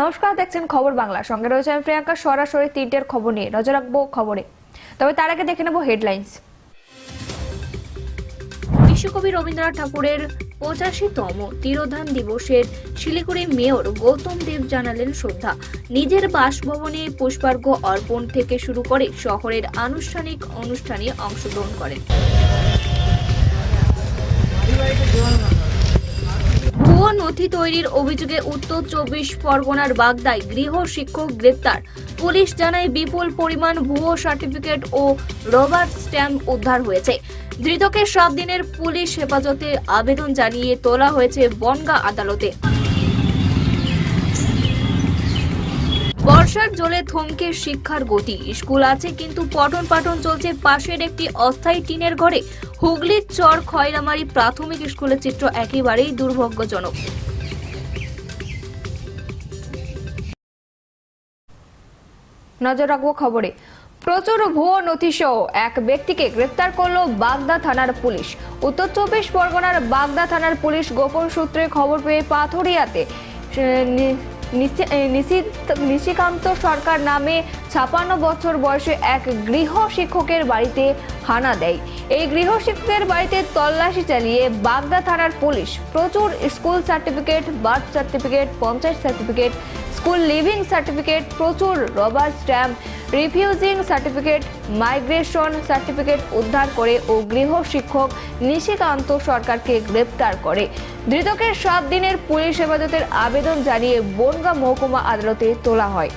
নমস্কার, দেখছেন খবর বাংলা। সঙ্গে রয়েছে আমি প্রিয়াঙ্কা, সরাসরি তিনটের খবর নিয়ে নজর রাখব খবরে। তবে তার আগে দেখে নেব হেডলাইন্স। বিশ্বকবি রবীন্দ্রনাথ ঠাকুরের পঁচাশিতম তিরোধান দিবসের শিলিগুড়ি মেয়র গৌতম দেব জানালেন শ্রদ্ধা। নিজের বাসভবনে পুষ্পার্ঘ্য অর্পণ থেকে শুরু করে শহরের আনুষ্ঠানিক অনুষ্ঠানে অংশগ্রহণ করেন। নথি তৈরির অভিযোগে উত্তর চব্বিশ পরগনার বাগদায় গৃহ শিক্ষক গ্রেপ্তার। পুলিশ জানায় বিপুল পরিমাণ ভুয়ো সার্টিফিকেট ও রবার স্ট্যাম্প উদ্ধার হয়েছে। ধৃতকে সাত দিনের পুলিশ হেফাজতে আবেদন জানিয়ে তোলা হয়েছে বনগা আদালতে। বর্ষার জলে থমকে শিক্ষার গতি। স্কুল আছে, কিন্তু পঠন পাঠন চলছে। পাশের একটি অস্থায়ী টিনের ঘরে হুগলির চর খয়রামারি প্রাথমিক স্কুলের চিত্র একেবারেই দুর্ভাগ্যজনক। নজর রাখব খবরে। প্রচুর ভুয়ো নথিসহ এক ব্যক্তিকে গ্রেপ্তার করল বাগদা থানার পুলিশ। উত্তর চব্বিশ পরগনার বাগদা থানার পুলিশ গোপন সূত্রে খবর পেয়ে পাথরিয়াতে নিশিকান্ত সরকার নামে ছাপান্ন বছর বয়সে এক গৃহ শিক্ষকের বাড়িতে হানা দেয়। এই গৃহ শিক্ষকের বাড়িতে তল্লাশি চালিয়ে বাগদা থানার পুলিশ প্রচুর school certificate, birth certificate, panchayat certificate school leaving certificate, প্রচুর rubber stamp refusing certificate migration certificate উদ্ধার করে ও গৃহ শিক্ষক নিশিকান্ত সরকারকে গ্রেপ্তার করে। ধৃতকে সাত দিনের পুলিশ হেফাজতের আবেদন জানিয়ে বনগা মহকুমা আদালতে তোলা হয়।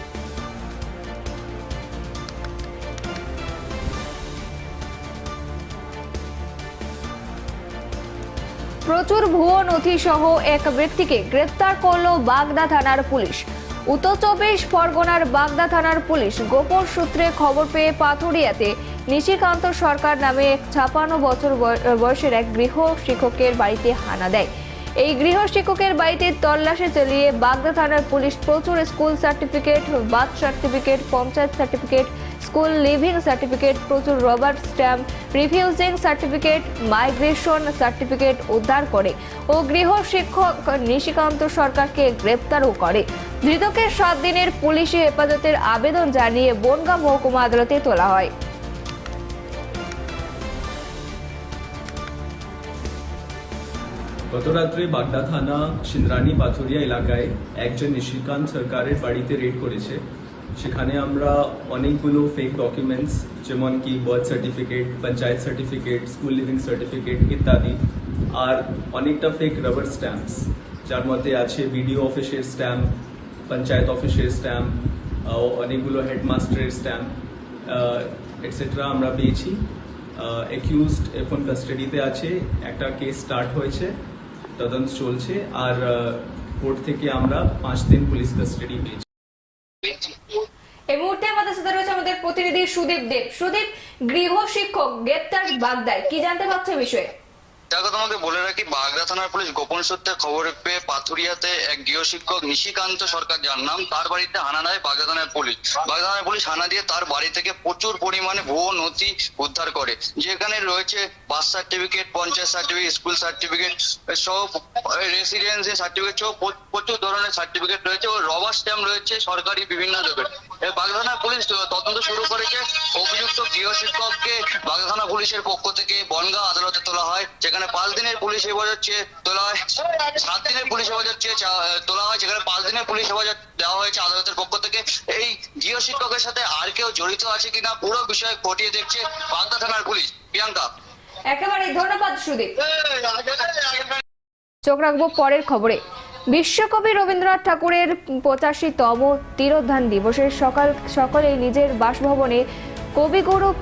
প্রচুর ভুয়ো নথি সহ এক ব্যক্তিকে গ্রেপ্তার করল বাগদা থানার পুলিশ। উত্তর চব্বিশ পরগনার বাগদা থানার পুলিশ গোপন সূত্রে খবর পেয়ে পাথুরিয়াতে নিশিকান্ত সরকার নামে ছাপান্ন বছর বয়- বয়সের এক গৃহ শিক্ষকের বাড়িতে হানা দেয়। এই গৃহ শিক্ষকের বাড়িতে তল্লাশি চালিয়ে বাগদা থানার পুলিশ প্রচুর school certificate, birth certificate, panchayat certificate school leaving certificate, প্রচুর rubber stamp, refusing certificate, migration certificate উদ্ধার করে ও গৃহ শিক্ষক নিশিকান্ত সরকারকে গ্রেপ্তারও করে। ধৃতকে সাত দিনের পুলিশি হেফাজতের আবেদন জানিয়ে বনগাঁ মহকুমা আদালতে তোলা হয়। গত রাত্রে বাগদা থানা সিন্দ্রানি পাথুরিয়া এলাকায় একজন নিশিকান্ত সরকারের বাড়িতে রেড করেছে। সেখানে আমরা অনেকগুলো ফেক ডকুমেন্টস যেমন কি birth certificate panchayat certificate school leaving certificate ইত্যাদি, আর অনেকটা ফেক রাবার স্ট্যাম্পস যার মধ্যে আছে বিডিও অফিসের স্ট্যাম্প পঞ্চায়েত অফিসের স্ট্যাম্প অনেকগুলো হেডমাস্টারের স্ট্যাম্প এটসেট্রা আমরা পেয়েছি। অ্যাকিউজড এখন কাস্টাডিতে আছে। একটা কেস স্টার্ট হয়েছে, তদন্ত চলছে, আর কোর্ট থেকে আমরা পাঁচ দিন পুলিশ কাস্টাডি পেয়েছি এই মুহূর্তে আমাদের সাথে রয়েছে আমাদের প্রতিনিধি সুদীপ দেব। সুদীপ, গৃহ শিক্ষক গ্রেপ্তার বাগদায়। কি জানতে পারছে বিষয়ে? দেখো, তোমাকে বলে রাখি, বাগদা থানার পুলিশ গোপন সূত্রে খবর পেয়ে পাথুরিয়াতে এক গৃহশিক্ষক নিশিকান্ত সরকার, যার নাম তার বাড়িতে হানা দেয় বাগদা থানার পুলিশ। বাগদা থানার পুলিশ হানা দিয়ে তার বাড়ি থেকে প্রচুর পরিমাণে ভুয়ো নথি উদ্ধার করে। যেখানে রয়েছে birth certificate, panchayat certificate, school certificate, সব রেসিডেন্সি সার্টিফিকেট সহ প্রচুর ধরনের সার্টিফিকেট রয়েছে ও রবার স্ট্যাম্প রয়েছে সরকারি বিভিন্ন এই বাগদা পুলিশ তদন্ত শুরু করেছে অভিযুক্ত গৃহশিক্ষককে বাগদা থানা পুলিশের পক্ষ থেকে বনগাঁ আদালতে তোলা হয় যেখানে পাঁচ দিনের পুলিশ হেফাজত তোলা হয় সাত দিনের পুলিশ হেফাজত তোলা হয় যেখানে পাঁচ দিনের পুলিশ হেফাজত দেওয়া হয়েছে আদালতের পক্ষ থেকে। এই গৃহ শিক্ষকের সাথে আর কেউ জড়িত আছে কিনা পুরো বিষয় খতিয়ে দেখছে বাগদা থানার পুলিশ। প্রিয়াঙ্কা। একেবারে ধন্যবাদ সুদীপ। চোখ রাখব পরের খবরে। বিশ্বকবি রবীন্দ্রনাথ ঠাকুরের পঁচাশিতম তিরোধান দিবসের সকাল সকলে নিজের বাসভবনে কবিগুরু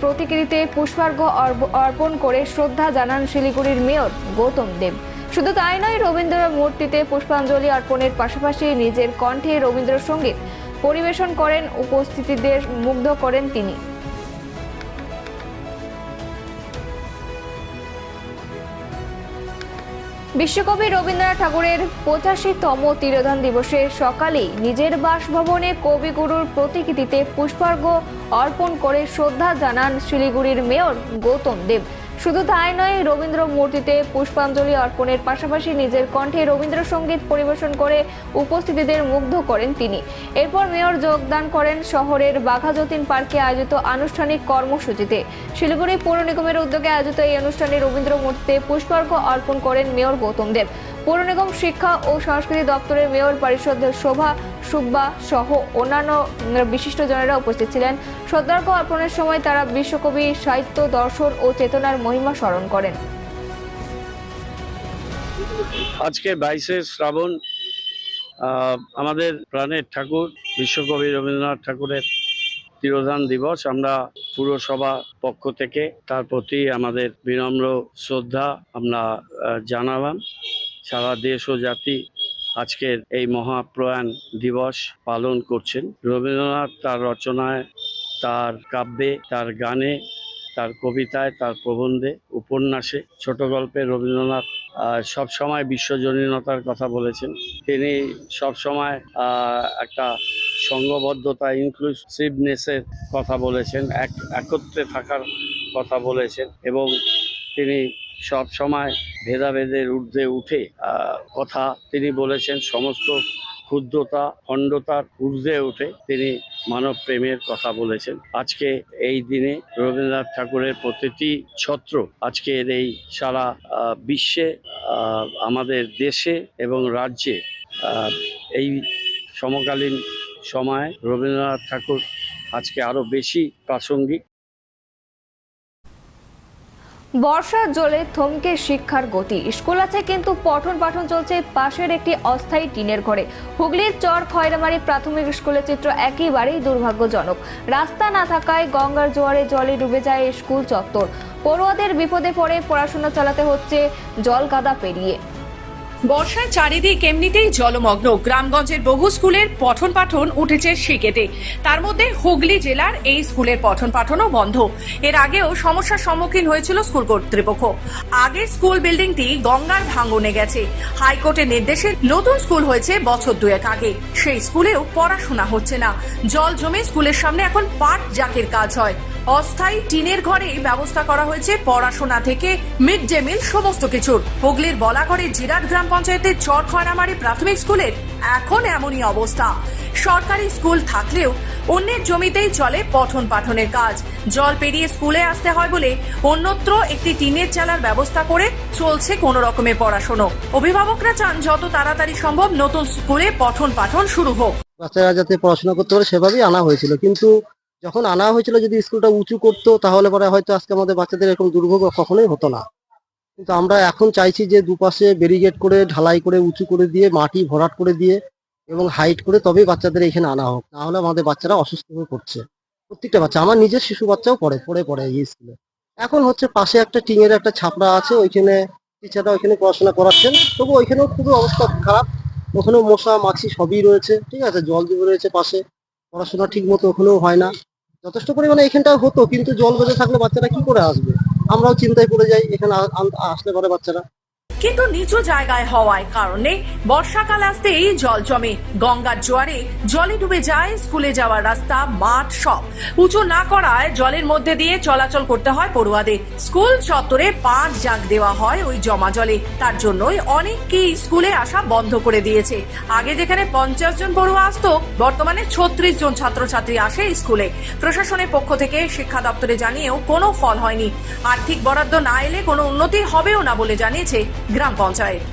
প্রতিকৃতিতে পুষ্পার্ঘ্য অর্প- অর্পণ করে শ্রদ্ধা জানান শিলিগুড়ির মেয়র গৌতম দেব। শুধু তাই নয় রবীন্দ্র মূর্তিতে পুষ্পাঞ্জলি অর্পণের পাশাপাশি নিজের কণ্ঠে রবীন্দ্রসঙ্গীত পরিবেশন করেন, উপস্থিতিদের মুগ্ধ করেন তিনি। বিশ্বকবি রবীন্দ্রনাথ ঠাকুরের পঁচাশিতম তিরোধান দিবসে সকালে নিজের বাসভবনে কবিগুরুর প্রতিকৃতিতে পুষ্পার্ঘ্য অর্পণ করে শ্রদ্ধা জানান শিলিগুড়ির মেয়র গৌতম দেব। শুধু তাই নয় রবীন্দ্র মূর্তিতে পুষ্পাঞ্জলি অর্পণের পাশাপাশি নিজের কণ্ঠে রবীন্দ্রসঙ্গীত পরিবেশন করে উপস্থিতিদের মুগ্ধ করেন তিনি। এরপর মেয়র যোগদান করেন শহরের বাঘাযতীন পার্কে আয়োজিত আনুষ্ঠানিক কর্মসূচিতে। শিলিগুড়ি পৌর নিগমের উদ্যোগে আয়োজিত এই অনুষ্ঠানে রবীন্দ্র মূর্তিতে পুষ্পার্ঘ অর্পণ করেন মেয়র গৌতম দেব। পৌর নিগম শিক্ষা ও সংস্কৃতি দপ্তরের মেয়র পরিষদের শোভা সুব্বা সহ অন্যান্য বিশিষ্টজনেরা উপস্থিত ছিলেন। শ্রদ্ধার্ঘ্য অর্পণের সময় তারা বিশ্বকবি, সাহিত্য, দর্শন ও চেতনার মহিমা স্মরণ করেন। আজকে বাইশে শ্রাবণ আমাদের প্রাণের ঠাকুর, বিশ্বকবি রবীন্দ্রনাথ ঠাকুরের তিরোধান দিবস। আমরা পুরসভা পক্ষ থেকে তার প্রতি আমাদের বিনম্র শ্রদ্ধা আমরা জানালাম। সারা দেশ ও জাতি আজকের এই মহাপ্রয়াণ দিবস পালন করছেন। রবীন্দ্রনাথ তার রচনায় তার কাব্যে তার গানে তার কবিতায় তার প্রবন্ধে উপন্যাসে ছোট গল্পে রবীন্দ্রনাথ আহ, সবসময় বিশ্বজনীনতার কথা বলেছেন। তিনি সবসময় আহ, একটা সংঘবদ্ধতা ইনক্লুসিভনেসের কথা বলেছেন এক একত্রে থাকার কথা বলেছেন এবং তিনি সব সময় ভেদাভেদের ঊর্ধ্বে উঠে কথা তিনি বলেছেন, সমস্ত ক্ষুদ্রতা খণ্ডতার ঊর্ধ্বে উঠে তিনি মানব প্রেমের কথা বলেছেন। আজকে এই দিনে রবীন্দ্রনাথ ঠাকুরের প্রতিটি ছত্র আজকের এই সারা বিশ্বে আমাদের দেশে এবং রাজ্যে এই সমকালীন সময়ে রবীন্দ্রনাথ ঠাকুর আজকে আরও বেশি প্রাসঙ্গিক। বর্ষার জলে থমকে শিক্ষার গতি। স্কুল আছে কিন্তু পঠন পাঠন চলছে পাশের একটি অস্থায়ী টিনের ঘরে। হুগলির চর খয়রামারি প্রাথমিক স্কুলের চিত্র একেবারেই দুর্ভাগ্যজনক। রাস্তা না থাকায় গঙ্গার জোয়ারে জলে ডুবে যায় স্কুল চত্বর। পড়ুয়াদের বিপদে পড়ে পড়াশোনা চালাতে হচ্ছে জল কাদা পেরিয়ে। বর্ষায় চারিদিক এমনিতেই জলমগ্ন। গ্রামগঞ্জের বহু স্কুলের পঠন পাঠন উঠেছে শিকেতে তার মধ্যে হুগলি জেলার এই স্কুলের পঠন পাঠনও বন্ধ। এর আগেও সমস্যার সম্মুখীন হয়েছিল স্কুল কর্তৃপক্ষ। আগের স্কুল বিল্ডিংটি গঙ্গার ভাঙনে গেছে। হাইকোর্টের নির্দেশে নতুন স্কুল হয়েছে বছর দুয়েক আগে। সেই স্কুলেও পড়াশোনা হচ্ছে না। জল জমে স্কুলের সামনে এখন পাট জাকের কাজ হয়। অস্থায়ী টিনের ঘরে ব্যবস্থা করা হয়েছে পড়াশোনা থেকে মিড ডে মিল সমস্ত কিছুর। হুগলির বলাগড়ে জিরাট গ্রাম পঞ্চায়েতের চর খয়রামারি প্রাথমিক স্কুলের এখন এমনই অবস্থা। সরকারি স্কুল থাকলেও অন্যের জমিতেই চলে পঠন পাঠনের কাজ। জল পেরিয়ে স্কুলে আসতে হয় বলে অন্যত্র একটি টিনের চালার ব্যবস্থা করে চলছে কোনো রকমের পড়াশোনা। অভিভাবকরা চান যত তাড়াতাড়ি সম্ভব নতুন স্কুলে পঠন পাঠন শুরু হোক। বাচ্চারা যাতে পড়াশোনা করতে পারে সেভাবেই আনা হয়েছিল। কিন্তু যখন আনা হয়েছিল যদি স্কুলটা উঁচু করতো, তাহলে পরে হয়তো আজকে আমাদের বাচ্চাদের এরকম দুর্ভোগ কখনোই হতো না। কিন্তু আমরা এখন চাইছি যে দুপাশে ব্যারিগেড করে, ঢালাই করে, উঁচু করে দিয়ে, মাটি ভরাট করে দিয়ে এবং হাইট করে তবেই বাচ্চাদের এখানে আনা হোক। নাহলে আমাদের বাচ্চারা অসুস্থ হয়ে পড়ছে। প্রত্যেকটা বাচ্চা, আমার নিজের শিশু বাচ্চাও পড়ে পড়ে পড়ে এই স্কুলে। এখন হচ্ছে পাশে একটা টিনের একটা ছাপড়া আছে, ওইখানে টিচাররা ওইখানে পড়াশোনা করাচ্ছেন। তবু ওইখানেও খুবই অবস্থা খারাপ। ওখানেও মশা, মাছি সবই রয়েছে, ঠিক আছে? জল জমে রয়েছে পাশে। পড়াশোনা ঠিক মতো ওখানেও হয় না। যথেষ্ট পরিমাণে এখানটা হতো, কিন্তু জল বেঁধে থাকলে বাচ্চারা কি করে আসবে? আমরাও চিন্তায় পড়ে যাই, এখানে আসলে পরে বাচ্চারা। কিন্তু নিচু জায়গায় হওয়ায় কারণে বর্ষাকাল আসতেই জল জমে। গঙ্গার জোয়ারে জলে ডুবে যায় স্কুলে যাওয়ার রাস্তা মাঠ সব। উঁচু না করায় জলের মধ্যে দিয়ে চলাচল করতে হয় পড়ুয়াদের। স্কুল চত্বরে পাঁচ জাগ দেওয়া হয় ওই জমা জলে। তার জন্যই অনেককেই স্কুলে আসা বন্ধ করে দিয়েছে। আগে যেখানে পঞ্চাশ জন পড়ুয়া আসতো, বর্তমানে ছত্রিশ জন ছাত্রছাত্রী আসে স্কুলে। প্রশাসনের পক্ষ থেকে শিক্ষা দপ্তরে জানিয়েও কোনো ফল হয়নি। আর্থিক বরাদ্দ না এলে কোনো উন্নতি হবেও না বলে জানিয়েছে গ্রাম পঞ্চায়েত।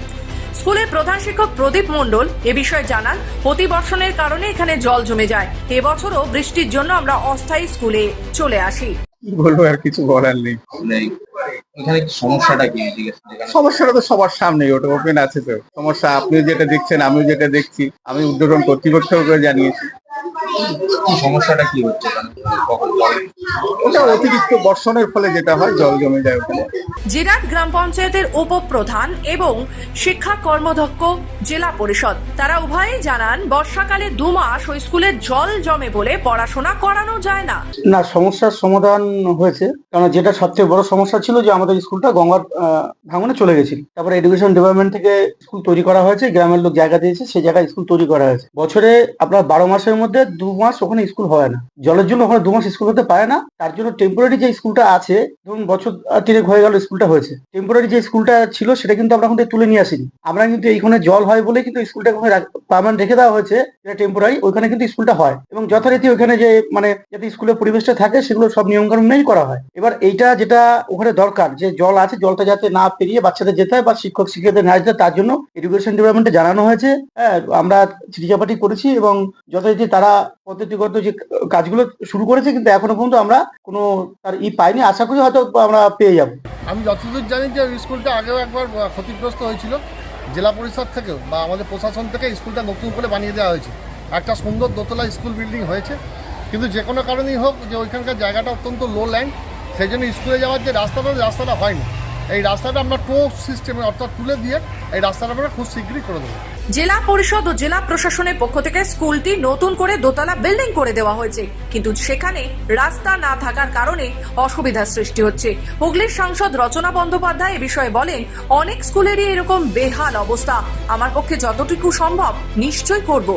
স্কুলের প্রধান শিক্ষক প্রদীপ মণ্ডল এ বিষয়ে জানান অতিবর্ষণের কারণে এখানে জল জমে যায়। এবছরও বৃষ্টির জন্য আমরা অস্থায়ী স্কুলে চলে আসি। কি বলব আর কিছু বলার নেই। নেই এখানে সমস্যাটা কি? সমস্যাটা তো সবার সামনে ওটা ওপেন আছে তো। সমস্যা আপনিও যেটা দেখছেন আমিও যেটা দেখছি। আমি উদ্বোধন কর্তৃপক্ষকে জানিয়েছি। কি সমস্যাটা কি হচ্ছে? ওটা অতিরিক্ত বর্ষণের ফলে যেটা হয় জল জমে যায় ওখানে। জিরাট গ্রাম পঞ্চায়েতের উপপ্রধান এবং শিক্ষা কর্মধ্যক্ষ জেলা পরিষদ। তারা উভয়ই জানান বর্ষাকালে দু মাস ওই স্কুলে জল জমে বলে পড়াশোনা করানো যায় না। না সমস্যার সমাধান হয়েছে। কারণ যেটা সবচেয়ে বড় সমস্যা ছিল যে আমাদের স্কুলটা গঙ্গার ভাঙনে চলে গেছিল। তারপরে এডুকেশন ডিপার্টমেন্ট থেকে স্কুল তৈরি করা হয়েছে গ্রামের লোক জায়গা দিয়েছে সেই জায়গায় স্কুল তৈরি করা হয়েছে। বছরে আপনার বারো মাসের মধ্যে দু মাস ওখানে স্কুল হয় না। জলের জন্য ওখানে দু মাস স্কুল হতে পারে না। তার জন্য টেম্পোরারি যে স্কুলটা আছে, ধরুন বছর তিনেক হয়ে গেল স্কুলটা হয়েছে। টেম্পোরারি যে স্কুলটা ছিল, সেটা কিন্তু আমরা থেকে তুলে নিয়ে আসিনি। আমরা কিন্তু এইখানে জল হয় বলে কিন্তু স্কুলটা ওখানে পার্মানেন্ট রেখে দেওয়া হয়েছে। যেটা টেম্পোরারি ওইখানে কিন্তু স্কুলটা হয়। এবং যথারীতি ওইখানে যে মানে যাতে স্কুলের পরিবেশটা থাকে, সেগুলো সব নিয়মকানুন মেনেই করা হয়। এবার এইটা যেটা ওখানে দরকার, যে জল আছে, জলটা যাতে না পেরিয়ে বাচ্চাদের যেতে হয় বা শিক্ষক, শিক্ষকদের না যেতে তার জন্য এডুকেশন ডিপার্টমেন্টে জানানো হয়েছে। হ্যাঁ আমরা চিঠিচাপাটি করেছি এবং যথারীতি তারা পদ্ধতিগত যে কাজগুলো শুরু করেছে, কিন্তু এখনও পর্যন্ত আমরা কোনো তার ই পাইনি। আশা করি হয়তো আমরা পেয়ে যাব। আমি যতদূর জানি যে স্কুলটা আগেও একবার ক্ষতিগ্রস্ত হয়েছিল, জেলা পরিষদ থেকেও বা আমাদের প্রশাসন থেকে স্কুলটা নতুন করে বানিয়ে দেওয়া হয়েছে। একটা সুন্দর দোতলা স্কুল বিল্ডিং হয়েছে। কিন্তু যে কোনো কারণেই হোক যে ওইখানকার জায়গাটা অত্যন্ত লো ল্যান্ড সেই জন্য স্কুলে যাওয়ার যে রাস্তাটা রাস্তাটা হয়নি। এই রাস্তাটা আমরা টো সিস্টেমে অর্থাৎ তুলে দিয়ে এই রাস্তাটা আমরা খুব শীঘ্রই করে দেবো। জেলা পরিষদ ও জেলা প্রশাসনের পক্ষ থেকে স্কুলটি নতুন করে দোতলা বিল্ডিং করে দেওয়া হয়েছে। কিন্তু সেখানে রাস্তা না থাকার কারণে অসুবিধার সৃষ্টি হচ্ছে। হুগলির সাংসদ রচনা বন্দ্যোপাধ্যায় এ বিষয়ে বলেন, অনেক স্কুলেরই এরকম বেহাল অবস্থা। আমার পক্ষে যতটুকু সম্ভব নিশ্চয়ই করব।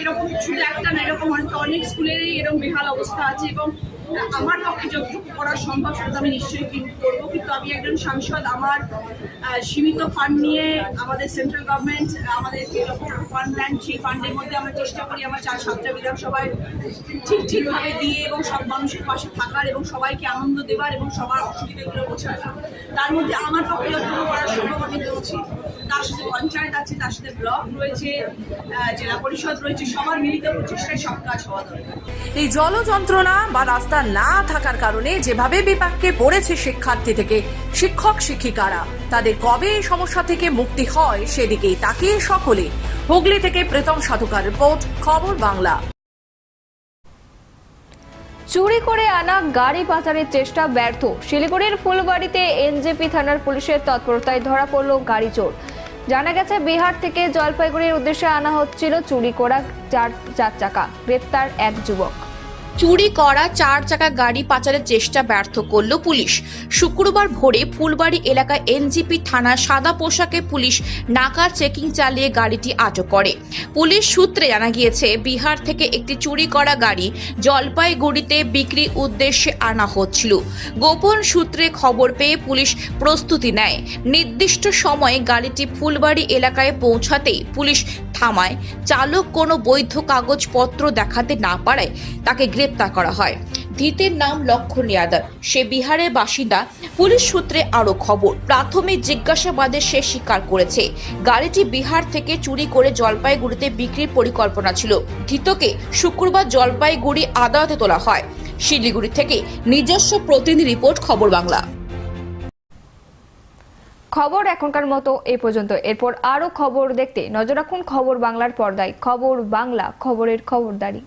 এরকম এরকম অনেক এরকম বেহাল অবস্থা আছে এবং আমার পক্ষে যতটুকু করা সম্ভব সেটা আমি নিশ্চয়ই কিন্তু করব। কিন্তু আমি একজন সাংসদ, আমার সীমিত ফান্ড নিয়ে আমাদের সেন্ট্রাল গভর্নমেন্ট আমাদের ফান্ড দেন সেই ফান্ডের মধ্যে আমরা চেষ্টা করি আমার চার সাতটা বিধানসভায় ঠিক ঠিকভাবে দিয়ে এবং সব মানুষের পাশে থাকার এবং সবাইকে আনন্দ দেওয়ার এবং সবার অসুবিধাগুলো বোঝার। তার মধ্যে আমার পক্ষে যতটুকু করা সম্ভব তার সাথে পঞ্চায়েত আছে তার সাথে ব্লক রয়েছে জেলা পরিষদ রয়েছে সবার মিলিত প্রচেষ্টায় সব কাজ হওয়া দরকার। এই জল যন্ত্রণা বা রাস্তা না থাকার কারণে যেভাবে বিপাককে পড়েছে শিক্ষার্থী থেকে শিক্ষক শিক্ষিকারা তাদের কবে এই সমস্যা থেকে মুক্তি হয় সেদিকেই তাকিয়ে সকলে। হুগলি থেকে প্রীতম সাধুকার রিপোর্ট খবর বাংলা। চুরি করে আনা গাড়ি পাচারের চেষ্টা ব্যর্থ। শিলিগুড়ির ফুলবাড়িতে এনজেপি থানার পুলিশের তৎপরতায় ধরা পড়ল গাড়ি চোর। জানা গেছে, বিহার থেকে জলপাইগুড়ির উদ্দেশ্যে আনা হচ্ছিল চুরি করা চার চার চাকা। গ্রেপ্তার এক যুবক। চুরি করা চার চাকা গাড়ি পাচারের চেষ্টা ব্যর্থ করল পুলিশ। শুক্রবার ভোরে ফুলবাড়ি এলাকায় এনজিপি থানা সাদা পোশাকে পুলিশ নাকার চেকিং চালিয়ে গাড়িটি আটক করে। পুলিশ সূত্রে জানা গিয়েছে, বিহার থেকে একটি চুরি করা গাড়ি জলপাইগুড়িতে বিক্রি উদ্দেশ্যে আনা হচ্ছিল। গোপন সূত্রে খবর পেয়ে পুলিশ প্রস্তুতি নেয়। নির্দিষ্ট সময়ে গাড়িটি ফুলবাড়ি এলাকায় পৌঁছাতেই পুলিশ থামায়। চালক কোনো বৈধ কাগজপত্র দেখাতে না পারায় তাকে গ্রেপ্তার করা হয়। ধৃতের নাম লক্ষণ যাদব সে বিহারের বাসিন্দা। পুলিশ সূত্রে আরও খবর, প্রাথমিক জিজ্ঞাসাবাদে সে স্বীকার করেছে। গাড়িটি বিহার থেকে চুরি করে জলপাইগুড়িতে বিক্রির পরিকল্পনা ছিল। ধৃতকে শুক্রবার জলপাইগুড়ি আদালতে তোলা হয়। শিলিগুড়ি থেকে নিজস্ব প্রতিনিধি রিপোর্ট, খবর বাংলা। খবর এখনকার মতো এ পর্যন্ত। এরপর আরও খবর দেখতে নজর রাখুন খবর বাংলার পর্দায়। খবর বাংলা, খবরের খবরদারি।